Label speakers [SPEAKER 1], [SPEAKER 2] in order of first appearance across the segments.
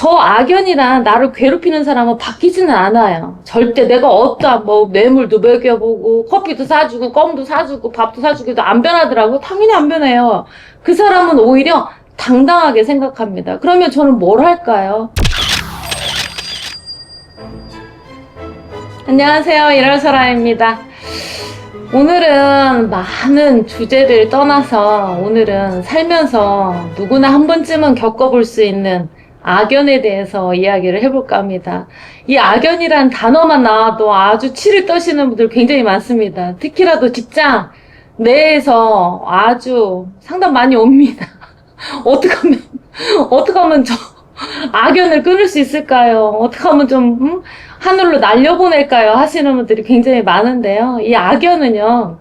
[SPEAKER 1] 저 악연이란 나를 괴롭히는 사람은 바뀌지는 않아요. 절대 내가 어떠한 뭐 뇌물도 먹여보고 커피도 사주고 껌도 사주고 밥도 사주고 해도 안 변하더라고. 당연히 안 변해요. 그 사람은 오히려 당당하게 생각합니다. 그러면 저는 뭘 할까요? 안녕하세요. 이럴사라입니다. 오늘은 많은 주제를 떠나서 오늘은 살면서 누구나 한 번쯤은 겪어볼 수 있는 악연에 대해서 이야기를 해볼까 합니다. 이 악연이란 단어만 나와도 아주 치를 떠시는 분들 굉장히 많습니다. 특히라도 직장 내에서 아주 상담 많이 옵니다. 어떻게 하면, 어떻게 하면 저 악연을 끊을 수 있을까요? 어떻게 하면 좀, 음? 하늘로 날려보낼까요? 하시는 분들이 굉장히 많은데요. 이 악연은요,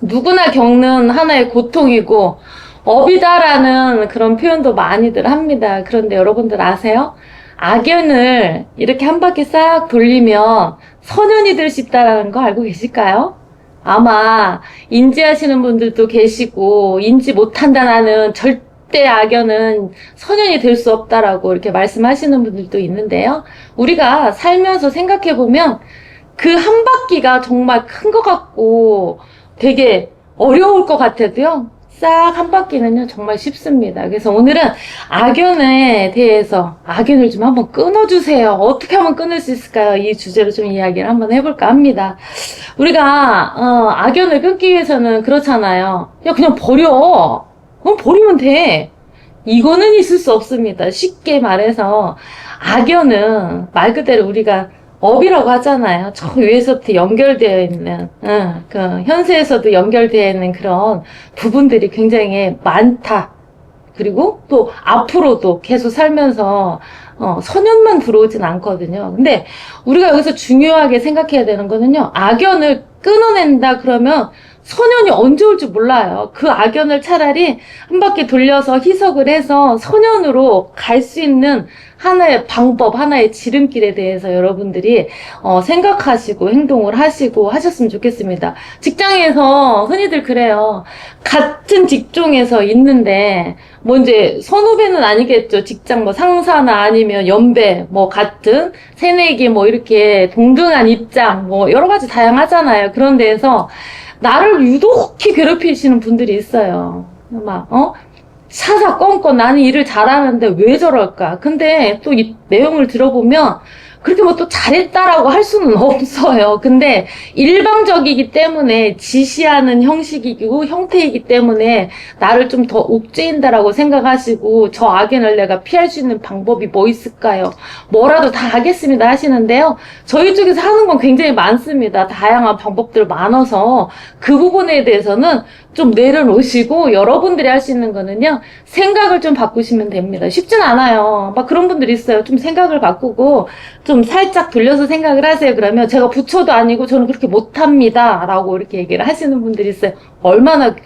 [SPEAKER 1] 누구나 겪는 하나의 고통이고, 업이다라는 그런 표현도 많이들 합니다. 그런데 여러분들 아세요? 악연을 이렇게 한 바퀴 싹 돌리면 선연이 될 수 있다는 거 알고 계실까요? 아마 인지하시는 분들도 계시고, 인지 못한다 나는 절대 악연은 선연이 될 수 없다라고 이렇게 말씀하시는 분들도 있는데요. 우리가 살면서 생각해 보면 그 한 바퀴가 정말 큰 것 같고 되게 어려울 것 같아도요. 싹 한 바퀴는요, 정말 쉽습니다. 그래서 오늘은 악연에 대해서 악연을 좀 한번 끊어주세요. 어떻게 하면 끊을 수 있을까요? 이 주제로 좀 이야기를 한번 해볼까 합니다. 우리가, 어, 악연을 끊기 위해서는 그렇잖아요. 야, 그냥 버려. 그럼 버리면 돼. 이거는 있을 수 없습니다. 쉽게 말해서, 악연은 말 그대로 우리가 업이라고 하잖아요. 저 위에서부터 연결되어 있는, 응, 그 현세에서도 연결되어 있는 그런 부분들이 굉장히 많다. 그리고 또 앞으로도 계속 살면서 어, 선연만 들어오진 않거든요. 근데 우리가 여기서 중요하게 생각해야 되는 거는요. 악연을 끊어낸다 그러면 선연이 언제 올지 몰라요. 그 악연을 차라리 한 바퀴 돌려서 희석을 해서 선연으로 갈 수 있는 하나의 방법, 하나의 지름길에 대해서 여러분들이 어, 생각하시고 행동을 하시고 하셨으면 좋겠습니다. 직장에서 흔히들 그래요. 같은 직종에서 있는데 뭐 이제 선후배는 아니겠죠. 직장 뭐 상사나 아니면 연배 뭐 같은 새내기 뭐 이렇게 동등한 입장 뭐 여러 가지 다양하잖아요. 그런 데에서 나를 유독히 괴롭히시는 분들이 있어요. 막, 어? 사사 껌껌 나는 일을 잘하는데 왜 저럴까? 근데 또 이 내용을 들어보면 그렇게 뭐 또 잘했다라고 할 수는 없어요. 근데 일방적이기 때문에 지시하는 형식이고 형태이기 때문에 나를 좀 더 옥죄인다라고 생각하시고 저 악연을 내가 피할 수 있는 방법이 뭐 있을까요? 뭐라도 다 하겠습니다 하시는데요. 저희 쪽에서 하는 건 굉장히 많습니다. 다양한 방법들 많아서 그 부분에 대해서는 좀 내려놓으시고 여러분들이 할 수 있는 거는요. 생각을 좀 바꾸시면 됩니다. 쉽진 않아요. 막 그런 분들이 있어요. 좀 생각을 바꾸고 좀 살짝 돌려서 생각을 하세요. 그러면 제가 부처도 아니고 저는 그렇게 못합니다. 라고 이렇게 얘기를 하시는 분들이 있어요. 얼마나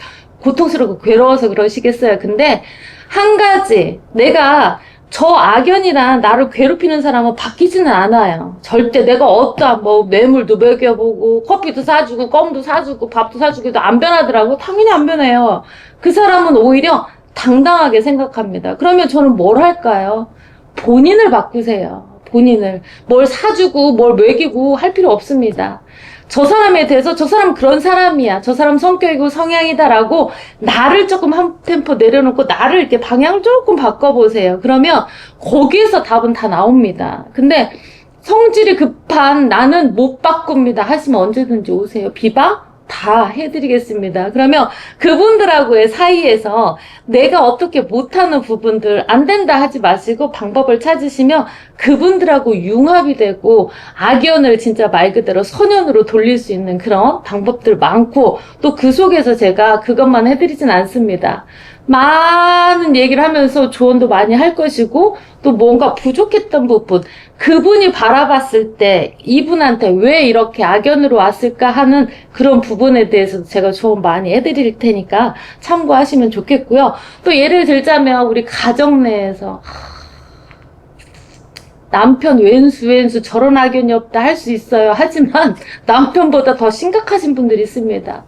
[SPEAKER 1] 고통스럽고 괴로워서 그러시겠어요. 근데 한 가지 내가 저 악연이란 나를 괴롭히는 사람은 바뀌지는 않아요. 절대 내가 어떠한 뭐 뇌물도 먹여보고 커피도 사주고 껌도 사주고 밥도 사주고 해도 안 변하더라고. 당연히 안 변해요. 그 사람은 오히려 당당하게 생각합니다. 그러면 저는 뭘 할까요? 본인을 바꾸세요. 본인을. 뭘 사주고 뭘 먹이고 할 필요 없습니다. 저 사람에 대해서 저 사람 그런 사람이야. 저 사람 성격이고 성향이다라고 나를 조금 한 템포 내려놓고 나를 이렇게 방향을 조금 바꿔보세요. 그러면 거기에서 답은 다 나옵니다. 근데 성질이 급한 나는 못 바꿉니다. 하시면 언제든지 오세요. 비방? 다 해드리겠습니다. 그러면 그분들하고의 사이에서 내가 어떻게 못하는 부분들 안 된다 하지 마시고 방법을 찾으시면 그분들하고 융합이 되고 악연을 진짜 말 그대로 선연으로 돌릴 수 있는 그런 방법들 많고 또 그 속에서 제가 그것만 해드리진 않습니다. 많은 얘기를 하면서 조언도 많이 할 것이고 또 뭔가 부족했던 부분 그분이 바라봤을 때 이분한테 왜 이렇게 악연으로 왔을까 하는 그런 부분에 대해서 제가 조언 많이 해드릴 테니까 참고하시면 좋겠고요. 또 예를 들자면 우리 가정 내에서 남편 왼수 왼수 저런 악연이 없다 할 수 있어요. 하지만 남편보다 더 심각하신 분들이 있습니다.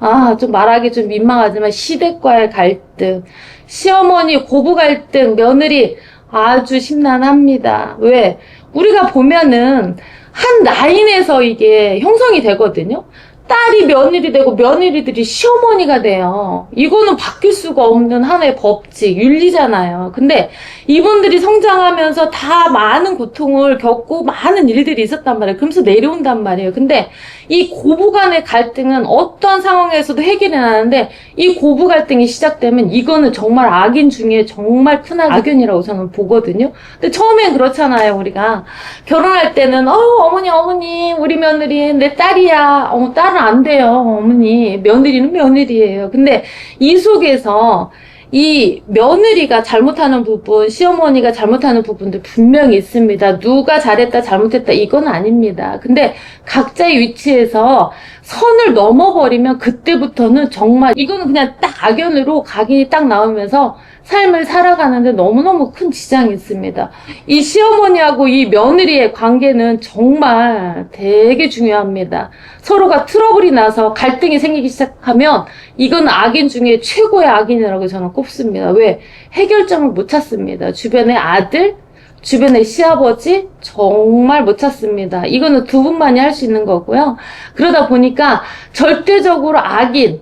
[SPEAKER 1] 아, 좀 말하기 좀 민망하지만 시댁과의 갈등, 시어머니 고부 갈등, 며느리 아주 심란합니다. 왜? 우리가 보면은 한 라인에서 이게 형성이 되거든요. 딸이 며느리 되고 며느리들이 시어머니가 돼요. 이거는 바뀔 수가 없는 하나의 법칙, 윤리잖아요. 근데 이분들이 성장하면서 다 많은 고통을 겪고 많은 일들이 있었단 말이에요. 그러면서 내려온단 말이에요. 근데 이 고부 간의 갈등은 어떤 상황에서도 해결이 나는데 이 고부 갈등이 시작되면 이거는 정말 악인 중에 정말 큰 악연이라고 저는 보거든요. 근데 처음엔 그렇잖아요, 우리가. 결혼할 때는, 어, 어머니, 어머니, 우리 며느리, 내 딸이야. 어, 딸은 안 돼요, 어머니. 며느리는 며느리예요. 근데 이 속에서 이 며느리가 잘못하는 부분, 시어머니가 잘못하는 부분들 분명히 있습니다. 누가 잘했다, 잘못했다, 이건 아닙니다. 근데 각자의 위치에서 선을 넘어버리면 그때부터는 정말 이거는 그냥 딱 악연으로 각인이 딱 나오면서 삶을 살아가는데 너무너무 큰 지장이 있습니다. 이 시어머니하고 이 며느리의 관계는 정말 되게 중요합니다. 서로가 트러블이 나서 갈등이 생기기 시작하면 이건 악인 중에 최고의 악인이라고 저는 꼽습니다. 왜? 해결점을 못 찾습니다. 주변의 아들, 주변의 시아버지 정말 못 찾습니다. 이거는 두 분만이 할 수 있는 거고요. 그러다 보니까 절대적으로 악인,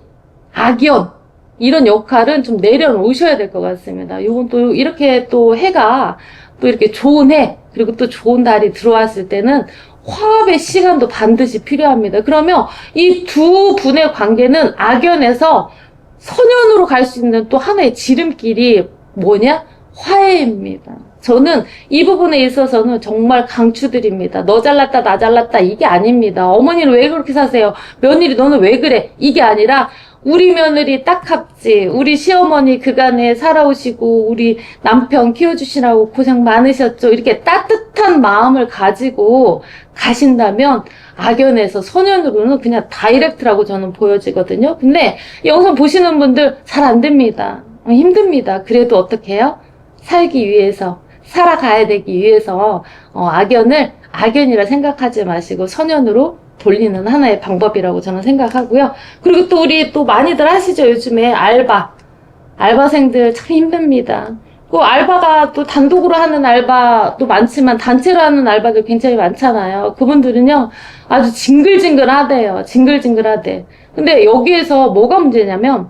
[SPEAKER 1] 악연 이런 역할은 좀 내려놓으셔야 될 것 같습니다. 이건 또 이렇게 또 해가 또 이렇게 좋은 해 그리고 또 좋은 달이 들어왔을 때는 화합의 시간도 반드시 필요합니다. 그러면 이 두 분의 관계는 악연에서 선연으로 갈 수 있는 또 하나의 지름길이 뭐냐? 화해입니다. 저는 이 부분에 있어서는 정말 강추드립니다. 너 잘났다, 나 잘났다, 이게 아닙니다. 어머니는 왜 그렇게 사세요? 며느리 너는 왜 그래? 이게 아니라 우리 며느리 딱합지, 우리 시어머니 그간에 살아오시고, 우리 남편 키워주시라고 고생 많으셨죠. 이렇게 따뜻한 마음을 가지고 가신다면, 악연에서 선연으로는 그냥 다이렉트라고 저는 보여지거든요. 근데 영상 보시는 분들 잘 안 됩니다. 어, 힘듭니다. 그래도 어떻게 해요? 살기 위해서, 살아가야 되기 위해서, 어, 악연을 악연이라 생각하지 마시고 선연으로 돌리는 하나의 방법이라고 저는 생각하고요. 그리고 또 우리 또 많이들 하시죠. 요즘에 알바. 알바생들 참 힘듭니다. 그 알바가 또 단독으로 하는 알바도 많지만 단체로 하는 알바들 굉장히 많잖아요. 그분들은요, 아주 징글징글 하대요. 징글징글 하대. 근데 여기에서 뭐가 문제냐면,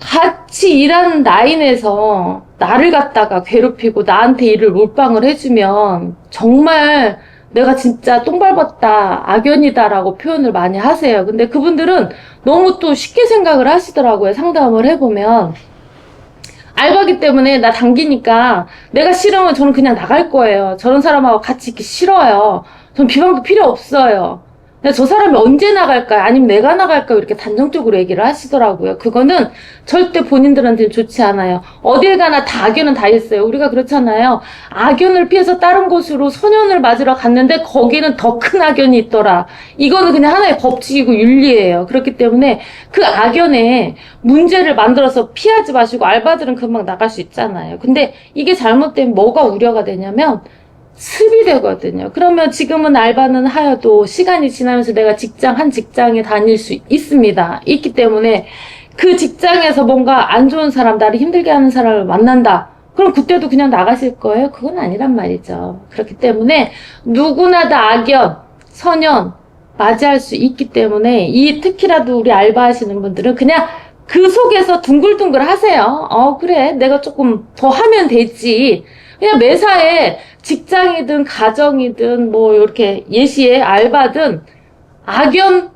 [SPEAKER 1] 같이 일하는 라인에서 나를 갖다가 괴롭히고 나한테 일을 몰빵을 해주면 정말 내가 진짜 똥 밟았다, 악연이다라고 표현을 많이 하세요. 근데 그분들은 너무 또 쉽게 생각을 하시더라고요. 상담을 해보면. 알바기 때문에 나 당기니까 내가 싫으면 저는 그냥 나갈 거예요. 저런 사람하고 같이 있기 싫어요. 전 비방도 필요 없어요. 근데 저 사람이 언제 나갈까요? 아니면 내가 나갈까요? 이렇게 단정적으로 얘기를 하시더라고요. 그거는 절대 본인들한테는 좋지 않아요. 어딜 가나 다 악연은 다 있어요. 우리가 그렇잖아요. 악연을 피해서 다른 곳으로 소년을 맞으러 갔는데 거기는 더 큰 악연이 있더라. 이거는 그냥 하나의 법칙이고 윤리예요. 그렇기 때문에 그 악연에 문제를 만들어서 피하지 마시고 알바들은 금방 나갈 수 있잖아요. 근데 이게 잘못되면 뭐가 우려가 되냐면 습이 되거든요. 그러면 지금은 알바는 하여도 시간이 지나면서 내가 직장, 한 직장에 다닐 수 있습니다. 있기 때문에 그 직장에서 뭔가 안 좋은 사람, 나를 힘들게 하는 사람을 만난다. 그럼 그때도 그냥 나가실 거예요? 그건 아니란 말이죠. 그렇기 때문에 누구나 다 악연, 선연, 맞이할 수 있기 때문에 이 특히라도 우리 알바하시는 분들은 그냥 그 속에서 둥글둥글 하세요. 어, 그래. 내가 조금 더 하면 되지. 그냥 매사에 직장이든 가정이든 뭐 이렇게 예시에 알바든 악연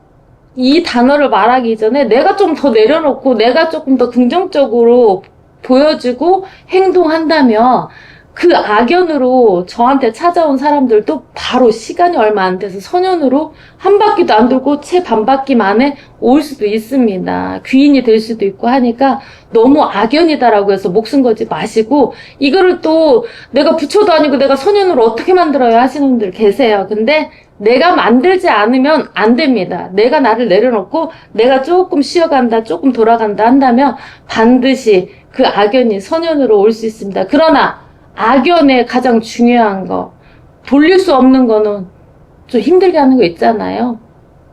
[SPEAKER 1] 이 단어를 말하기 전에 내가 좀 더 내려놓고 내가 조금 더 긍정적으로 보여주고 행동한다면 그 악연으로 저한테 찾아온 사람들도 바로 시간이 얼마 안 돼서 선연으로 한 바퀴도 안 돌고 채 반 바퀴 만에 올 수도 있습니다. 귀인이 될 수도 있고 하니까 너무 악연이다라고 해서 목숨 걸지 마시고 이거를 또 내가 부처도 아니고 내가 선연으로 어떻게 만들어야 하시는 분들 계세요. 근데 내가 만들지 않으면 안 됩니다. 내가 나를 내려놓고 내가 조금 쉬어간다, 조금 돌아간다 한다면 반드시 그 악연이 선연으로 올 수 있습니다. 그러나 악연의 가장 중요한 거, 돌릴 수 없는 거는 좀 힘들게 하는 거 있잖아요.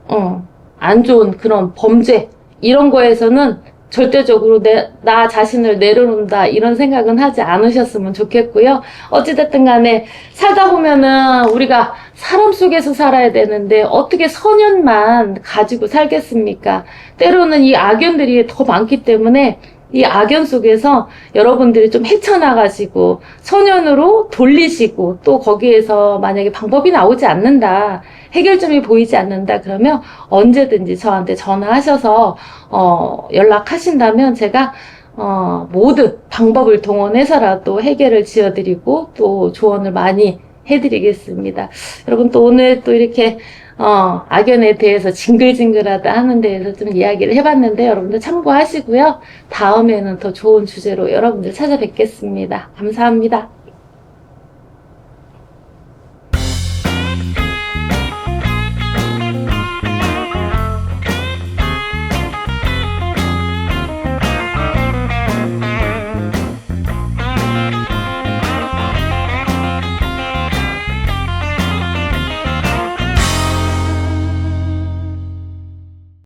[SPEAKER 1] 어, 안 좋은 그런 범죄, 이런 거에서는 절대적으로 내, 나 자신을 내려놓는다 이런 생각은 하지 않으셨으면 좋겠고요. 어찌됐든 간에 살다 보면은 우리가 사람 속에서 살아야 되는데 어떻게 선연만 가지고 살겠습니까? 때로는 이 악연들이 더 많기 때문에 이 악연 속에서 여러분들이 좀 헤쳐나가시고 선연으로 돌리시고 또 거기에서 만약에 방법이 나오지 않는다 해결점이 보이지 않는다 그러면 언제든지 저한테 전화하셔서 어, 연락하신다면 제가 어, 모든 방법을 동원해서라도 해결을 지어드리고 또 조언을 많이 해드리겠습니다. 여러분 또 오늘 또 이렇게 어, 악연에 대해서 징글징글하다 하는 데에서 좀 이야기를 해봤는데 여러분들 참고하시고요. 다음에는 더 좋은 주제로 여러분들 찾아뵙겠습니다. 감사합니다.